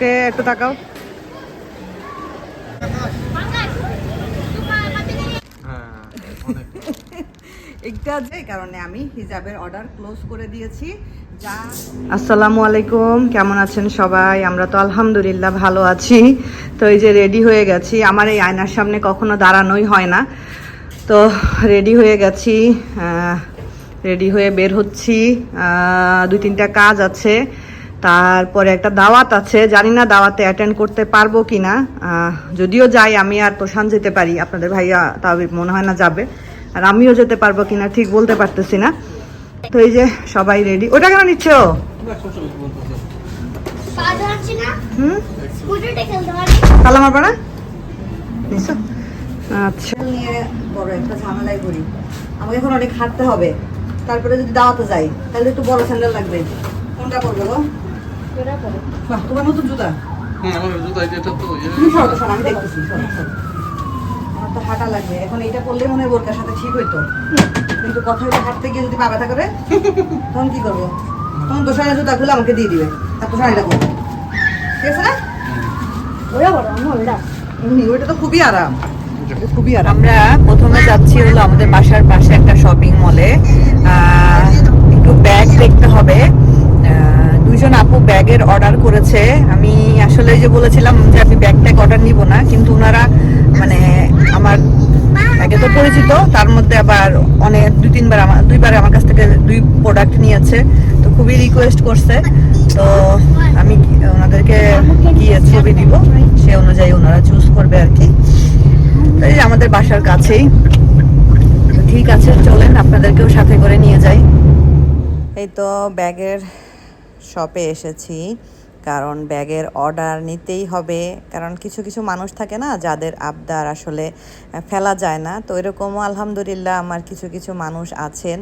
কে একটু তাকাও। একটা যে কারণে আমি হিজাবের অর্ডার ক্লোজ করে দিয়েছি। যা আসসালামু আলাইকুম কেমন আছেন সবাই? আমরা তো আলহামদুলিল্লাহ ভালো আছি। তো এই যে রেডি হয়ে গেছি। আমার এই আয়নার সামনে কখনো দাঁড়ানোই হয় না। তো রেডি হয়ে গেছি রেডি হয়ে বের হচ্ছি। দুই তিনটা কাজ আছে। তারপরে একটা দাওয়াত আছে, জানি না দাওয়াতে অ্যাটেন্ড করতে পারব কি না যদিও যাই, আমি আর তোষান যেতে পারি। আপনাদের ভাইয়া তাও মনে হয় না যাবে। আর আমিও যেতে পারব কি না ঠিক বলতে পারতেছি না। তো এই যে সবাই রেডি ওটা কেন নিচ্ছ? আচ্ছা নিয়ে বড় একটা ঝামেলায় করি আমাকে এখন অনেক হবে। তারপরে যদি দাওয়াতে যাই, তাহলে একটু বড় স্যান্ডেল লাগবে। কোনটা পরবে গো? ওটা পরে। বাহ তোমার নতুন জুতা? হ্যাঁ আমার জুতা এটা তো ইয়ে। তুমি সরো সরো, আমি দেখতেছি সরো, সরো। আমার তো হাঁটা লাগবে। এখন পরলে মনে হয় বোরকার সাথে ঠিক হইতো। কিন্তু কথা হইল হাঁটতে গিয়ে যদি পা ব্যথা করে তখন কি করব? তখন জুতা খুলে আমাকে দিয়ে দিবে। করব ঠিক আছে না? বড় ওইটা তো খুবই আরাম। খুবই আরাম। আমরা প্রথমে যাচ্ছি হলো আমাদের বাসার পাশে একটা শপিং মলে একটু ব্যাগ দেখতে হবে। দুইজন আপু ব্যাগের অর্ডার করেছে। আমি আসলে যে বলেছিলাম যে আমি ব্যাগ ট্যাগ অর্ডার নিব না, কিন্তু ওনারা মানে আমার আগে তো পরিচিত, তার মধ্যে আবার অনেক, দুই তিনবার আমার, দুইবার আমার কাছ থেকে দুই প্রোডাক্ট নিয়েছে। তো খুবই রিকোয়েস্ট করছে। তো আমি ওনাদেরকে গিয়ে ছবি দিব, সে অনুযায়ী ওনারা চুজ করবে আর কি। এই আমাদের বাসার কাছেই। ঠিক আছে, চলেন, আপনাদেরকেও সাথে করে নিয়ে যাই। এই তো ব্যাগের শপে এসেছি, কারণ ব্যাগের অর্ডার নিতেই হবে। কারণ কিছু কিছু মানুষ থাকে না, যাদের আবদার আসলে ফেলা যায় না। তো এরকমও আলহামদুলিল্লাহ আমার কিছু কিছু মানুষ আছেন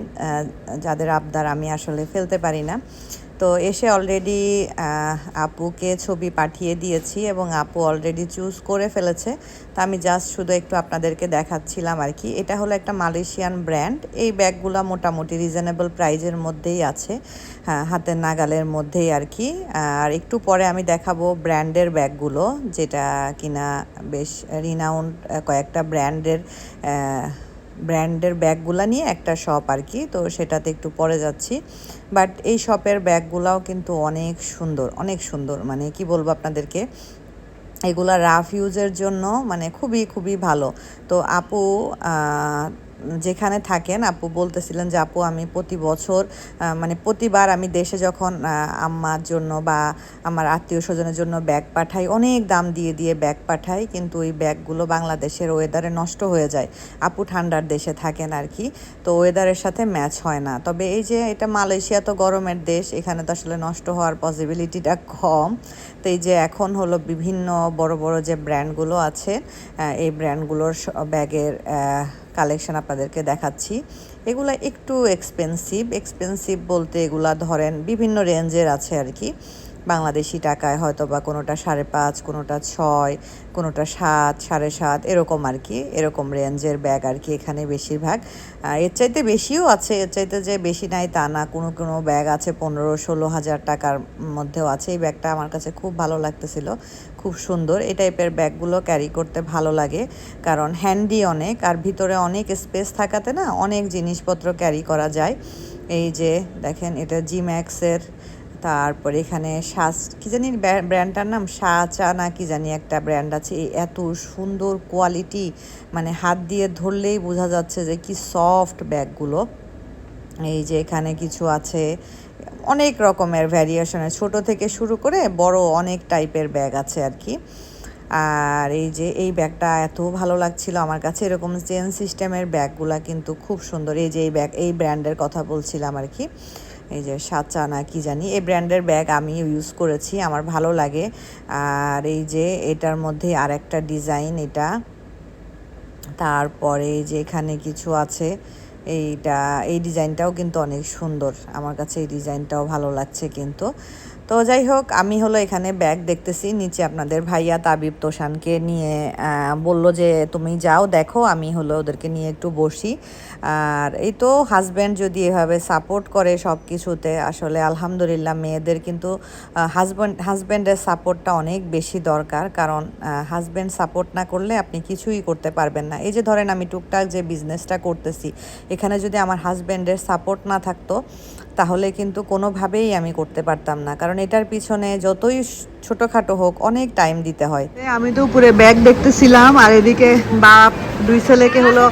যাদের আবদার আমি আসলে ফেলতে পারি না। তো এসে অলরেডি আপুকে ছবি পাঠিয়ে দিয়েছি এবং আপু অলরেডি চুজ করে ফেলেছে। তা আমি জাস্ট শুধু একটু আপনাদেরকে দেখাচ্ছিলাম আর কি। এটা হলো একটা মালয়েশিয়ান ব্র্যান্ড এই ব্যাগগুলো মোটামুটি রিজনেবল প্রাইজের মধ্যেই আছে হ্যাঁ হাতের নাগালের মধ্যেই আর কি। আর একটু পরে আমি দেখাবো ব্র্যান্ডের ব্যাগগুলো, যেটা কিনা বেশ রিনাউন্ড কয়েকটা ব্র্যান্ডের ব্র্যান্ডের ব্যাগগুলো নিয়ে একটা শপ আর কি তো সেটাতে একটু পরে যাচ্ছি। বাট এই শপের ব্যাগগুলাও কিন্তু অনেক সুন্দর অনেক সুন্দর। মানে কি বলব আপনাদেরকে? এগুলা রাফ ইউজের জন্য মানে খুবই খুবই ভালো। তো আপু যেখানে থাকেন, আপু বলতেছিলেন যে, আপু, আমি প্রতি বছর মানে প্রতিবার আমি দেশে যখন আম্মার জন্য বা আমার আত্মীয় স্বজনের জন্য ব্যাগ পাঠাই, অনেক দাম দিয়ে দিয়ে ব্যাগ পাঠাই, কিন্তু ওই ব্যাগগুলো বাংলাদেশের ওয়েদারে নষ্ট হয়ে যায়। আপু ঠান্ডার দেশে থাকেন আর কি তো ওয়েদারের সাথে ম্যাচ হয় না। তবে এই যে, এটা মালয়েশিয়া তো গরমের দেশ, এখানে তো আসলে নষ্ট হওয়ার পসিবিলিটিটা কম। তো এই যে, এখন হলো বিভিন্ন বড় বড় যে ব্র্যান্ডগুলো আছে এই ব্র্যান্ডগুলোর ব্যাগের কালেকশন আপনাদেরকে দেখাচ্ছি। এগুলা একটু এক্সপেন্সিভ এক্সপেন্সিভ বলতে এগুলা ধরেন বিভিন্ন রেঞ্জের আছে আর কি। বাংলাদেশি টাকায় হয়তো বা কোনোটা সাড়ে পাঁচ, কোনোটা ছয়, কোনোটা সাত, সাড়ে সাত, এরকম আর কি, এরকম রেঞ্জের ব্যাগ আর কি এখানে বেশিরভাগ। এর চাইতে বেশিও আছে, এর চাইতে যে বেশি নাই তা না, কোনো কোনো ব্যাগ আছে পনেরো, ষোলো হাজার টাকার মধ্যেও আছে। এই ব্যাগটা আমার কাছে খুব ভালো লাগতেছিল, খুব সুন্দর। এই টাইপের ব্যাগগুলো ক্যারি করতে ভালো লাগে, কারণ হ্যান্ডি অনেক, আর ভিতরে অনেক স্পেস থাকাতে না অনেক জিনিসপত্র ক্যারি করা যায়। এই যে দেখেন, এটা জি ম্যাক্সের তারপর এখানে সাজ, কি জানি ব্র্যান্ডটার নাম? চা না কি জানি একটা ব্র্যান্ড আছে। এত সুন্দর কোয়ালিটি মানে হাত দিয়ে ধরলেই বোঝা যাচ্ছে যে কি সফট ব্যাগগুলো। এই যে এখানে কিছু আছে, অনেক রকমের ভ্যারিয়েশনের। ছোট থেকে শুরু করে বড় অনেক টাইপের ব্যাগ আছে আর কি। আর এই যে এই ব্যাগটা এত ভালো লাগছিল আমার কাছে। এরকম চেন সিস্টেমের ব্যাগগুলা কিন্তু খুব সুন্দর। এই যে এই ব্যাগ, এই ব্র্যান্ডের কথা বলছিলাম আর কি। এই যে সাচা না কি জানি, এই ব্র্যান্ডের ব্যাগ আমি ইউজ করেছি, আমার ভালো লাগে। আর এই যে এটার মধ্যে আর একটা ডিজাইন এটা। তারপরে যে এখানে কিছু আছে, এইটা, এই ডিজাইনটাও কিন্তু অনেক সুন্দর। আমার কাছে এই ডিজাইনটাও ভালো লাগছে কিন্তু। তো যাই হোক, আমি হলো এখানে ব্যাগ দেখতেছি, নিচে আপনাদের ভাইয়া তাবিব তোষানকে নিয়ে বলল যে, তুমি যাও, দেখো, আমি হলো ওদেরকে নিয়ে একটু বসি। আর এই তো হাজব্যান্ড যদি এভাবে সাপোর্ট করে সব কিছুতে আসলে আলহামদুলিল্লাহ মেয়েদের কিন্তু হাজব্যান্ড হাজব্যান্ডের সাপোর্টটা অনেক বেশি দরকার। কারণ হাজব্যান্ড সাপোর্ট না করলে আপনি কিছুই করতে পারবেন না। এই যে ধরেন আমি টুকটাক যে বিজনেসটা করতেছি, এখানে যদি আমার হাজব্যান্ডের সাপোর্ট না থাকতো তাহলে কিন্তু কোনোভাবেই আমি করতে পারতাম না। কারণ এটার পিছনে যতই ছোটোখাটো হোক অনেক টাইম দিতে হয়। আমি তো উপরে ব্যাগ দেখতেছিলাম আর এদিকে বাপ দুই ছেলেকে হলো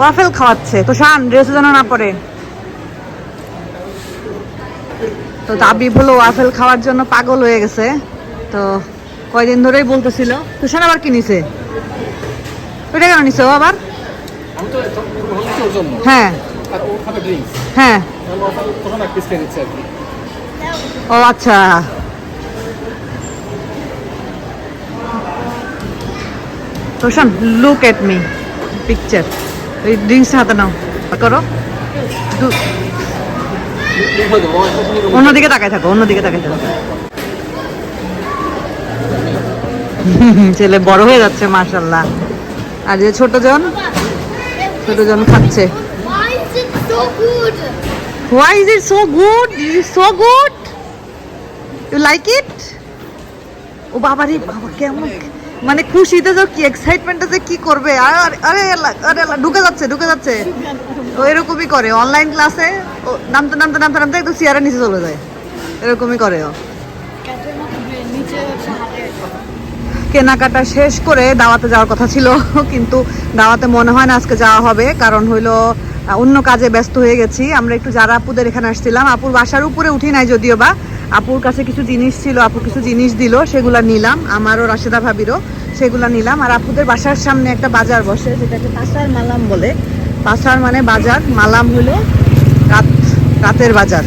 ওয়াফেল খাওয়াচ্ছে। তো শান ড্রেস যেন না পরে তো তাবিব হলো ওয়াফেল খাওয়ার জন্য পাগল হয়ে গেছে। তো কয়দিন ধরেই বলতেছিল তুষার আবার কি নিছে? ওইটা কেন নিছে ও আবার? হ্যাঁ। হ্যাঁ। তখন এক পিস খেয়ে আর কি ও আচ্ছা। Roshan look at me picture এই ড্রিঙ্কস হাতে নাও করে। অন্যদিকে তাকায় থাকো, অন্যদিকে তাকায় থাকো। ছেলে বড় হয়ে যাচ্ছে মাশাল্লাহ আর যে ছোট জন ছোট জন খাচ্ছে। Why is it so good? Is it so good? You like it? ও বাবা রে বাবা, কেমন মানে খুশিতে যে কি এক্সাইটমেন্টে যে কি করবে আর, আর- ঢুকে যাচ্ছে ঢুকে যাচ্ছে ও এরকমই করে অনলাইন ক্লাসে ও নামতে নামতে নামতে নামতে একদম চেয়ারের নিচে চলে যায় এরকমই করে ও কেনাকাটা শেষ করে দাওয়াতে যাওয়ার কথা ছিল, কিন্তু দাওয়াতে মনে হয় না আজকে যাওয়া হবে, কারণ হইল অন্য কাজে ব্যস্ত হয়ে গেছি। আমরা একটু যারা আপুদের এখানে আসছিলাম, আপুর বাসার উপরে উঠি নাই যদিও বা। আপুর কাছে কিছু জিনিস ছিল, আপু কিছু জিনিস দিল, সেগুলা নিলাম। আমারও, রাশেদা ভাবিরও সেগুলা নিলাম। আর আপুদের বাসার সামনে একটা বাজার বসে, যেটাকে পাসার মালাম বলে। পাসার মানে বাজার, মালাম হলো রাত, রাতের বাজার।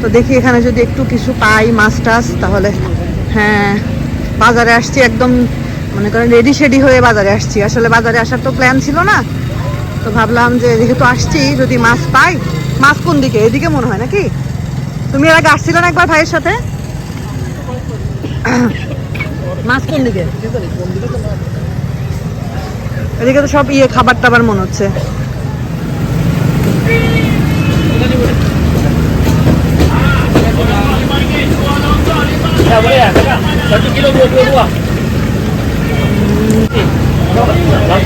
তো দেখি এখানে যদি একটু কিছু পাই, মাছ টাছ, তাহলে হ্যাঁ বাজারে আসছি একদম, মনে করেন রেডি শেডি হয়ে বাজারে আসছি। আসলে বাজারে আসার তো প্ল্যান ছিল না। তো ভাবলাম যে যেহেতু আসছি যদি মাছ পাই মাছ কোন দিকে? এদিকে মনে হয় নাকি? তুমি এর আগে আসছিলে না একবার ভাইয়ের সাথে? মাছ কোন দিকে? এদিকে তো সব ইয়ে খাবার টাবার মনে হচ্ছে।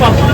satu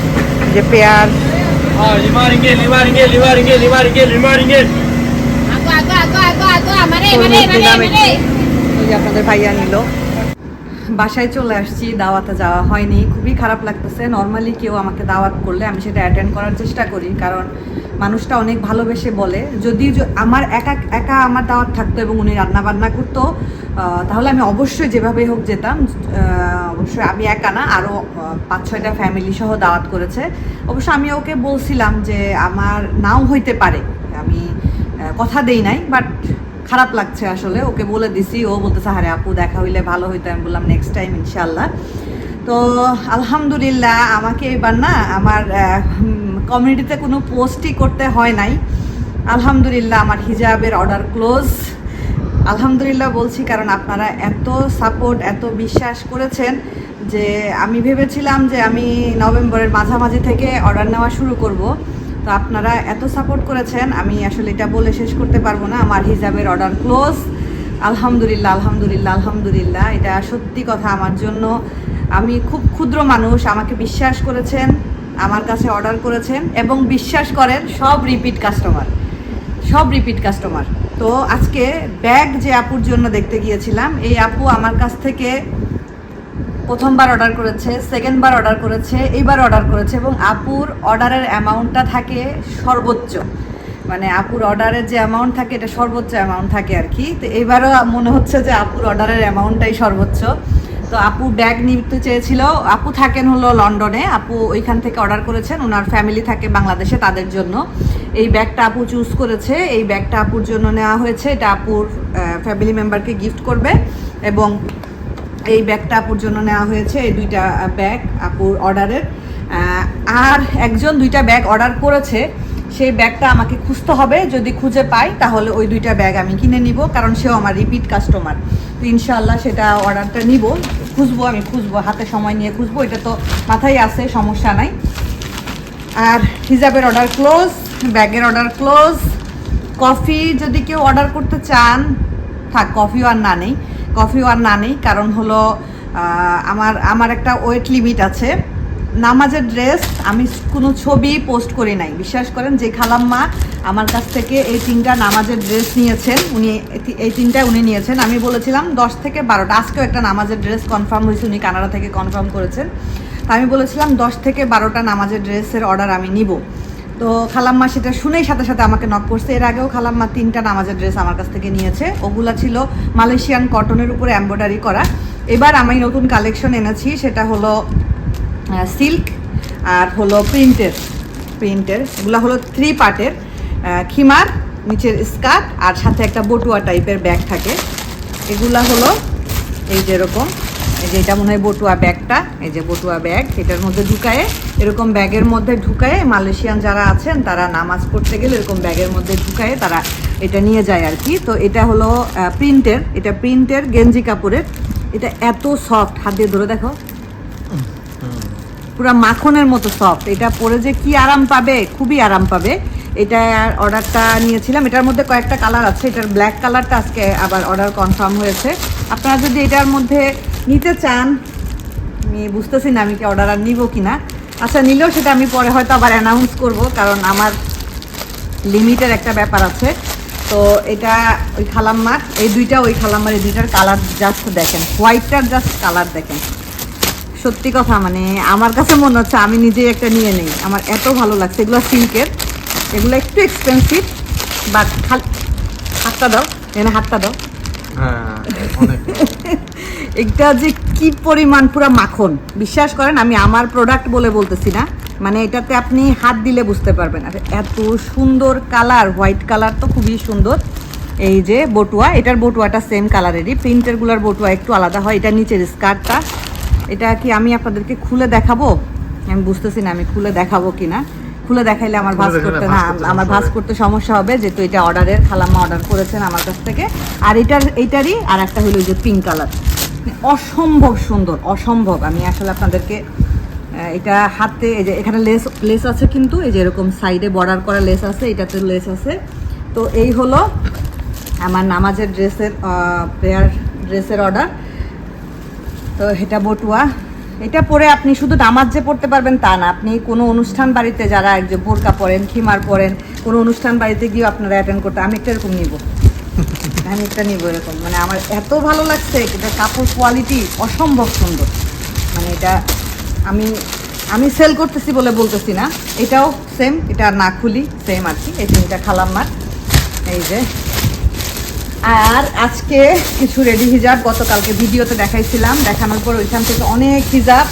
JPR. Ah, lima ringgit, lima ringgit, lima ringgit, lima ringgit, lima ringgit. Aku, aku, aku, aku, aku. Mari, mari, mari, mari. Ya, kantor Fayan Milo. বাসায় চলে আসছি, দাওয়াতে যাওয়া হয়নি। খুবই খারাপ লাগতেছে। নর্মালি কেউ আমাকে দাওয়াত করলে আমি সেটা অ্যাটেন্ড করার চেষ্টা করি, কারণ মানুষটা অনেক ভালোবেসে বলে। যদি আমার একা একা আমার দাওয়াত থাকতো এবং উনি রান্না বান্না করতো তাহলে আমি অবশ্যই যেভাবে হোক যেতাম। অবশ্যই আমি একা না আরও পাঁচ ছয়টা ফ্যামিলি সহ দাওয়াত করেছে। অবশ্য আমি ওকে বলছিলাম যে, আমার নাও হইতে পারে। আমি কথা দেই নাই বাট খারাপ লাগছে আসলে, ওকে বলে দিছি, ও বলতেছে হারে আপু, দেখা হইলে ভালো হইতো। আমি বললাম নেক্সট টাইম ইনশাল্লাহ তো আলহামদুলিল্লাহ, আমাকে এবার না আমার কমিউনিটিতে কোনো পোস্টই করতে হয় নাই। আলহামদুলিল্লাহ, আমার হিজাবের অর্ডার ক্লোজ আলহামদুলিল্লাহ বলছি, কারণ আপনারা এত সাপোর্ট এত বিশ্বাস করেছেন যে আমি ভেবেছিলাম যে আমি নভেম্বরের মাঝামাঝি থেকে অর্ডার নেওয়া শুরু করব। তো আপনারা এত সাপোর্ট করেছেন, আমি আসলে এটা বলে শেষ করতে পারব না। আমার হিজাবের অর্ডার ক্লোজ আলহামদুলিল্লাহ আলহামদুলিল্লাহ আলহামদুলিল্লাহ। এটা সত্যি কথা আমার জন্য। আমি খুব ক্ষুদ্র মানুষ, আমাকে বিশ্বাস করেছেন, আমার কাছে অর্ডার করেছেন এবং বিশ্বাস করেন সব রিপিট কাস্টমার সব রিপিট কাস্টমার তো আজকে ব্যাগ যে আপুর জন্য দেখতে গিয়েছিলাম, এই আপু আমার কাছ থেকে প্রথমবার অর্ডার করেছে সেকেন্ডবার অর্ডার করেছে, এইবার অর্ডার করেছে এবং আপুর অর্ডারের অ্যামাউন্টটা থাকে সর্বোচ্চ। মানে আপুর অর্ডারের যে অ্যামাউন্ট থাকে, এটা সর্বোচ্চ অ্যামাউন্ট থাকে আর কি। তো এবারও মনে হচ্ছে যে আপুর অর্ডারের অ্যামাউন্টটাই সর্বোচ্চ। তো আপু ব্যাগ নিতে চেয়েছিল। আপু থাকেন হলো লন্ডনে আপু ওইখান থেকে অর্ডার করেছেন। ওনার ফ্যামিলি থাকে বাংলাদেশে তাদের জন্য। এই ব্যাগটা আপু চুজ করেছে। এই ব্যাগটা আপুর জন্য নেওয়া হয়েছে। এটা আপুর ফ্যামিলি মেম্বারকে গিফট করবে এবং এই ব্যাগটা আপুর জন্য নেওয়া হয়েছে, এই দুইটা ব্যাগ আপুর অর্ডারের। আর একজন দুইটা ব্যাগ অর্ডার করেছে, সেই ব্যাগটা আমাকে খুঁজতে হবে, যদি খুঁজে পাই, তাহলে ওই দুইটা ব্যাগ আমি কিনে নিব, কারণ সেও আমার রিপিট কাস্টমার তো ইনশাল্লাহ সেটা অর্ডারটা নিব, খুঁজবো, আমি খুঁজবো, হাতে সময় নিয়ে খুঁজবো, এটা তো মাথায় আছে, সমস্যা নাই। আর হিজাবের অর্ডার ক্লোজ ব্যাগের অর্ডার ক্লোজ কফি যদি কেউ অর্ডার করতে চান, থাক, কফিও আর না নেই। কফিও আর না নেই, কারণ হলো আমার আমার একটা ওয়েট লিমিট আছে। নামাজের ড্রেস আমি কোনো ছবি পোস্ট করি নাই। বিশ্বাস করেন, যে খালাম্মা আমার কাছ থেকে এই তিনটা নামাজের ড্রেস নিয়েছেন, উনি এই- তিনটা উনি নিয়েছেন। আমি বলেছিলাম দশ থেকে বারোটা, আজকেও একটা নামাজের ড্রেস কনফার্ম হয়েছে, উনি কানাডা থেকে কনফার্ম করেছেন। তা আমি বলেছিলাম দশ থেকে বারোটা নামাজের ড্রেসের অর্ডার আমি নিব। তো খালাম্মা সেটা শুনেই সাথে সাথে আমাকে নক করছে। এর আগেও খালাম্মা তিনটা নামাজের ড্রেস আমার কাছ থেকে নিয়েছে। ওগুলা ছিল মালয়েশিয়ান কটনের উপরে এমব্রয়ডারি করা। এবার আমি নতুন কালেকশন এনেছি, সেটা হলো সিল্ক আর হলো প্রিন্টের প্রিন্টের এগুলো হলো থ্রি পার্টের খিমার, নিচের স্কার্ট আর সাথে একটা বটুয়া টাইপের ব্যাগ থাকে। এগুলা হলো এই যেরকম এই যে এটা মনে হয় বটুয়া ব্যাগটা এই যে বটুয়া ব্যাগ এটার মধ্যে ঢুকায়ে এরকম ব্যাগের মধ্যে ঢুকায় মালয়েশিয়ান যারা আছেন, তারা নামাজ পড়তে গেলে এরকম ব্যাগের মধ্যে ঢুকায়ে তারা এটা নিয়ে যায় আর কি। তো এটা হলো প্রিন্টের, এটা প্রিন্টের গেঞ্জি কাপড়ের। এটা এত সফট, হাত দিয়ে ধরে দেখো। পুরো মাখনের মতো সফট। এটা পরে যে কি আরাম পাবে, খুবই আরাম পাবে। এটা অর্ডারটা নিয়েছিলাম। এটার মধ্যে কয়েকটা কালার আছে। এটার ব্ল্যাক কালারটা আজকে আবার অর্ডার কনফার্ম হয়েছে। আপনারা যদি এটার মধ্যে নিতে চান, আমি বুঝতেছি না আমি কি অর্ডার আর নিব কিনা। আচ্ছা নিলেও সেটা আমি পরে হয়তো আবার অ্যানাউন্স করব কারণ আমার লিমিটের একটা ব্যাপার আছে। তো এটা ওই খালাম্মার এই দুইটা ওই খালাম্মার এই দুইটার কালার জাস্ট দেখেন। হোয়াইটটার জাস্ট কালার দেখেন। সত্যি কথা মানে আমার কাছে মনে হচ্ছে আমি নিজেই একটা নিয়ে নেই। আমার এত ভালো লাগছে। এগুলো সিল্কের। এগুলো একটু এক্সপেন্সিভ বাট খালি হাতটা দাও। এনে হাতটা দাও। হ্যাঁ এটা যে কি পরিমাণ পুরো মাখন? বিশ্বাস করেন আমি আমার প্রোডাক্ট বলে বলতেছি না। মানে এটাতে আপনি হাত দিলে বুঝতে পারবেন। আর এত সুন্দর কালার হোয়াইট কালার তো খুবই সুন্দর। এই যে বটুয়া এটার বটুয়াটা সেম কালারেরই প্রিন্টেরগুলোর বটুয়া একটু আলাদা হয় এটা নিচের স্কার্টটা। এটা কি আমি আপনাদেরকে খুলে দেখাবো? আমি বুঝতেছি না আমি খুলে দেখাবো কিনা। খুলে দেখাইলে আমার ভাস করতে ভাঁজ না আমার ভাস করতে সমস্যা হবে যেহেতু এটা অর্ডারের খালাম্মা অর্ডার করেছেন আমার কাছ থেকে। আর এটার এইটারই আর একটা হলো ওই যে পিঙ্ক কালার অসম্ভব সুন্দর, অসম্ভব। আমি আসলে আপনাদেরকে এটা হাতে, এই যে এখানে লেস লেস আছে কিন্তু, এই যে এরকম সাইডে বর্ডার করা লেস আছে, এটাতে লেস আছে। তো এই হলো আমার নামাজের ড্রেসের প্রেয়ার ড্রেসের অর্ডার তো এটা বটুয়া। এটা পরে আপনি শুধু নামাজ যে পড়তে পারবেন তা না, আপনি কোনো অনুষ্ঠান বাড়িতে যারা একজন বোরকা পরেন, খিমার পরেন, কোনো অনুষ্ঠান বাড়িতে গিয়েও আপনারা অ্যাটেন্ড করতে আমি একটা এরকম নিব। আমি একটা নিব এরকম। মানে আমার এত ভালো লাগছে, এটা কাপড় কোয়ালিটি অসম্ভব সুন্দর। মানে এটা আমি আমি সেল করতেছি বলে বলতেছি না। এটাও সেম এটা না খুলি সেম আর কি। এই তিনটা খালাম্মার এই যে। আর আজকে কিছু রেডি হিজাব গতকালকে ভিডিওতে দেখাইছিলাম। দেখানোর পর ওইখান থেকে অনেক হিজাব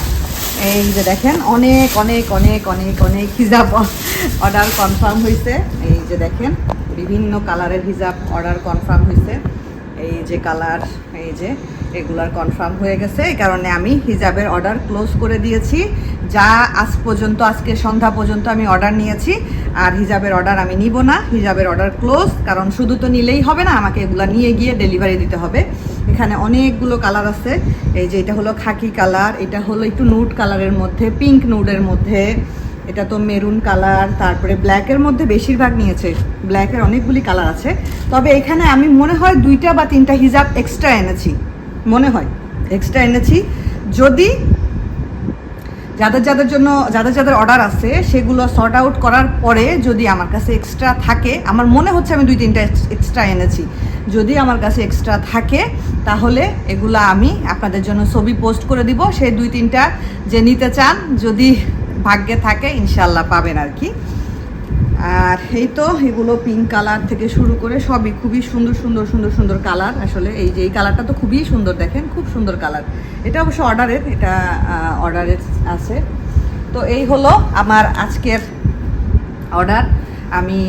এই যে দেখেন, অনেক অনেক অনেক অনেক অনেক হিজাব অর্ডার কনফার্ম হয়েছে এই যে দেখেন। বিভিন্ন কালারের হিজাব অর্ডার কনফার্ম হয়েছে। এই যে কালার, এই যে এগুলার কনফার্ম হয়ে গেছে। এই কারণে আমি হিজাবের অর্ডার ক্লোজ করে দিয়েছি। যা আজ পর্যন্ত, আজকে সন্ধ্যা পর্যন্ত আমি অর্ডার নিয়েছি। আর হিজাবের অর্ডার আমি নিব না। হিজাবের অর্ডার ক্লোজ কারণ শুধু তো নিলেই হবে না, আমাকে এগুলা নিয়ে গিয়ে ডেলিভারি দিতে হবে। এখানে অনেকগুলো কালার আছে। এই যে এটা হলো খাকি কালার এটা হলো একটু নুড কালারের মধ্যে পিঙ্ক নুডের মধ্যে। এটা তো মেরুন কালার, তারপরে ব্ল্যাকের মধ্যে বেশিরভাগ নিয়েছে। ব্ল্যাকের অনেকগুলি কালার আছে। তবে এখানে আমি মনে হয় দুইটা বা তিনটা হিজাব এক্সট্রা এনেছি। মনে হয়। এক্সট্রা এনেছি। যদি যাদের যাদের জন্য, যাদের যাদের অর্ডার আছে, সেগুলো সর্ট আউট করার পরে যদি আমার কাছে এক্সট্রা থাকে, আমার মনে হচ্ছে আমি দুই, তিনটা এক্সট্রা এনেছি। যদি আমার কাছে এক্সট্রা থাকে, তাহলে এগুলো আমি আপনাদের জন্য ছবি পোস্ট করে দিব। সেই দুই, তিনটা যে নিতে চান, যদি ভাগ্যে থাকে ইনশাল্লাহ পাবেন আর কি। আর এই তো এগুলো পিঙ্ক কালার থেকে শুরু করে সবই খুবই সুন্দর সুন্দর সুন্দর সুন্দর কালার আসলে এই যে এই কালারটা তো খুবই সুন্দর দেখেন, খুব সুন্দর কালার এটা অবশ্য অর্ডারের এটা অর্ডারের আছে। তো এই হলো আমার আজকের অর্ডার আমি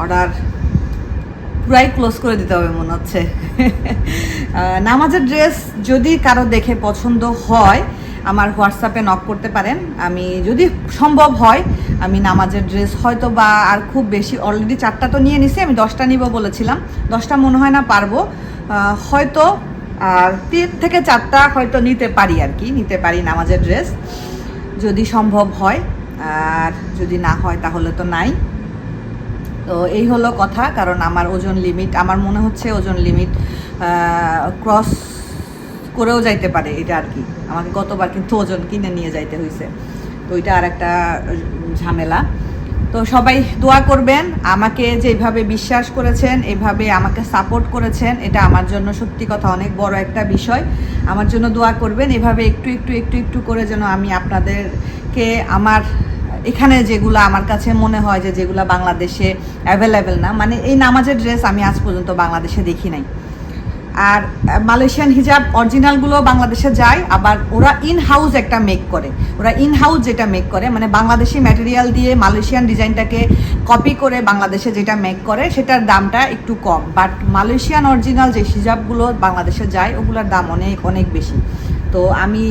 অর্ডার পুরাই ক্লোজ করে দিতে হবে, মনে হচ্ছে। নামাজের ড্রেস যদি কারও দেখে পছন্দ হয় আমার হোয়াটসঅ্যাপে নক করতে পারেন। আমি যদি সম্ভব হয়, আমি নামাজের ড্রেস হয়তো বা আর খুব বেশি অলরেডি চারটা তো নিয়ে নিছি, আমি দশটা নিব বলেছিলাম। দশটা মনে হয় না পারব। হয়তো, আর তিন থেকে চারটা হয়তো নিতে পারি আর কি, নিতে পারি নামাজের ড্রেস যদি সম্ভব হয়, আর যদি না হয় তাহলে তো নাই। তো এই হলো কথা, কারণ আমার ওজন লিমিট আমার মনে হচ্ছে ওজন লিমিট ক্রস করেও যাইতে পারে, এটা আর কি। আমাকে গতবার কিন্তু ওজন কিনে নিয়ে যাইতে হয়েছে তো ওইটা আর একটা ঝামেলা। তো সবাই দোয়া করবেন, আমাকে যেভাবে বিশ্বাস করেছেন, এভাবে আমাকে সাপোর্ট করেছেন, এটা আমার জন্য সত্যি কথা অনেক বড় একটা বিষয়। আমার জন্য দোয়া করবেন, এভাবে একটু একটু একটু একটু করে যেন আমি আপনাদেরকে আমার, এখানে যেগুলো আমার কাছে মনে হয় যে যেগুলো বাংলাদেশে অ্যাভেলেবেল না মানে এই নামাজের ড্রেস আমি আজ পর্যন্ত বাংলাদেশে দেখি নাই। আর মালয়েশিয়ান হিজাব অরিজিনালগুলো বাংলাদেশে যায়, আবার ওরা ইন হাউস একটা মেক করে। ওরা ইন হাউস যেটা মেক করে মানে বাংলাদেশি ম্যাটেরিয়াল দিয়ে মালয়েশিয়ান ডিজাইনটাকে কপি করে বাংলাদেশে যেটা মেক করে, সেটার দামটা একটু কম। বাট মালয়েশিয়ান অরিজিনাল যে হিজাবগুলো বাংলাদেশে যায়, ওগুলোর দাম অনেক অনেক বেশি। তো আমি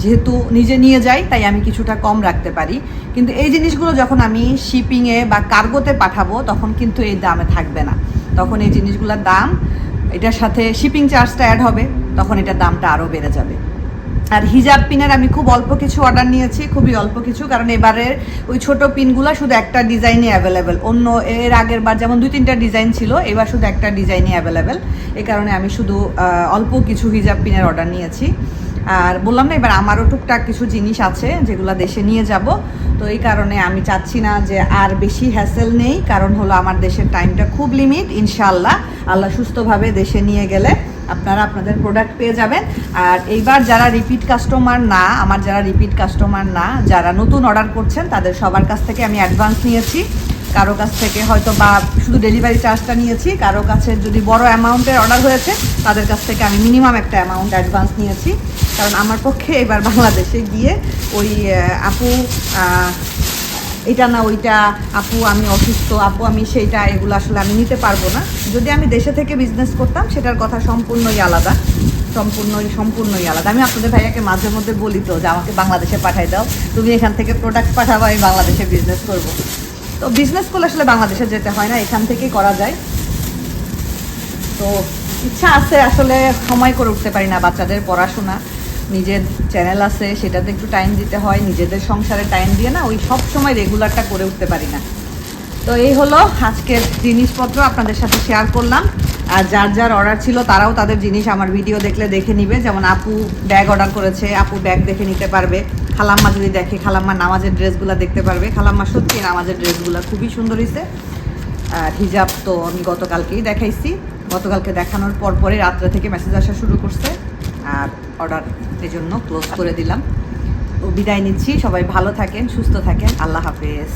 যেহেতু নিজে নিয়ে যাই, তাই আমি কিছুটা কম রাখতে পারি। কিন্তু এই জিনিসগুলো যখন আমি শিপিংয়ে বা কার্গোতে পাঠাবো, তখন কিন্তু এই দামে থাকবে না। তখন এই জিনিসগুলোর দাম এটার সাথে শিপিং চার্জটা অ্যাড হবে, তখন এটার দামটা আরও বেড়ে যাবে। আর হিজাব পিনের আমি খুব অল্প কিছু অর্ডার নিয়েছি, খুবই অল্প কিছু, কারণ এবারের ওই ছোট পিনগুলো শুধু একটা ডিজাইনই অ্যাভেলেবেল অন্য এর আগের বার যেমন দুই তিনটা ডিজাইন ছিল, এবার শুধু একটা ডিজাইনই অ্যাভেলেবেল এই কারণে আমি শুধু অল্প কিছু হিজাব পিনের অর্ডার নিয়েছি। আর বললাম না, এবার আমারও টুকটাক কিছু জিনিস আছে যেগুলো দেশে নিয়ে যাব। তো এই কারণে আমি চাচ্ছি না যে আর বেশি হ্যাসেল নেই, কারণ হলো আমার দেশের টাইমটা খুব লিমিট ইনশাল্লাহ আল্লাহ সুস্থভাবে দেশে নিয়ে গেলে আপনারা আপনাদের প্রোডাক্ট পেয়ে যাবেন। আর এইবার যারা রিপিট কাস্টমার না, আমার যারা রিপিট কাস্টমার না, যারা নতুন অর্ডার করছেন, তাদের সবার কাছ থেকে আমি অ্যাডভান্স নিয়েছি। কারও কাছ থেকে হয়তো বা শুধু ডেলিভারি চার্জটা নিয়েছি, কারও কাছে যদি বড় অ্যামাউন্টের অর্ডার হয়েছে, তাদের কাছ থেকে আমি মিনিমাম একটা অ্যামাউন্ট অ্যাডভান্স নিয়েছি। কারণ আমার পক্ষে এবার বাংলাদেশে গিয়ে ওই আপু এটা না ওইটা, আপু আমি অসুস্থ, আপু আমি সেইটা, এগুলো আসলে আমি নিতে পারব না। যদি আমি দেশে থেকে বিজনেস করতাম, সেটার কথা সম্পূর্ণই আলাদা। সম্পূর্ণই সম্পূর্ণই আলাদা। আমি আপনাদের ভাইয়াকে মাঝে মধ্যে বলি তো, যে আমাকে বাংলাদেশে পাঠাই দাও। তুমি এখান থেকে প্রোডাক্ট পাঠাবো আমি বাংলাদেশে বিজনেস করব। তো বিজনেস করলে আসলে বাংলাদেশে যেতে হয় না, এখান থেকেই করা যায়। তো ইচ্ছা আছে আসলে সময় করে উঠতে পারি না, বাচ্চাদের পড়াশোনা। নিজের চ্যানেল আছে, সেটাতে একটু টাইম দিতে হয়, নিজেদের সংসারে টাইম দিয়ে না, ওই সব সময় রেগুলারটা করে উঠতে পারি না। তো এই হলো আজকের জিনিসপত্র, আপনাদের সাথে শেয়ার করলাম। আর যার যার অর্ডার ছিল, তারাও তাদের জিনিস আমার ভিডিও দেখলে দেখে নিবে। যেমন আপু ব্যাগ অর্ডার করেছে, আপু ব্যাগ দেখে নিতে পারবে। খালাম্মা যদি দেখে খালাম্মা নামাজের ড্রেসগুলো দেখতে পারবে। খালাম্মা সত্যি নামাজের ড্রেসগুলো খুবই সুন্দর হয়েছে আর হিজাব তো আমি গতকালকেই দেখাইছি। গতকালকে দেখানোর পর পরে রাত্রে থেকে মেসেজ আসা শুরু করছে। আর অর্ডার জন্য ক্লোজ করে দিলাম। বিদায় নিচ্ছি। সবাই ভালো থাকেন, সুস্থ থাকেন। আল্লাহ হাফেজ।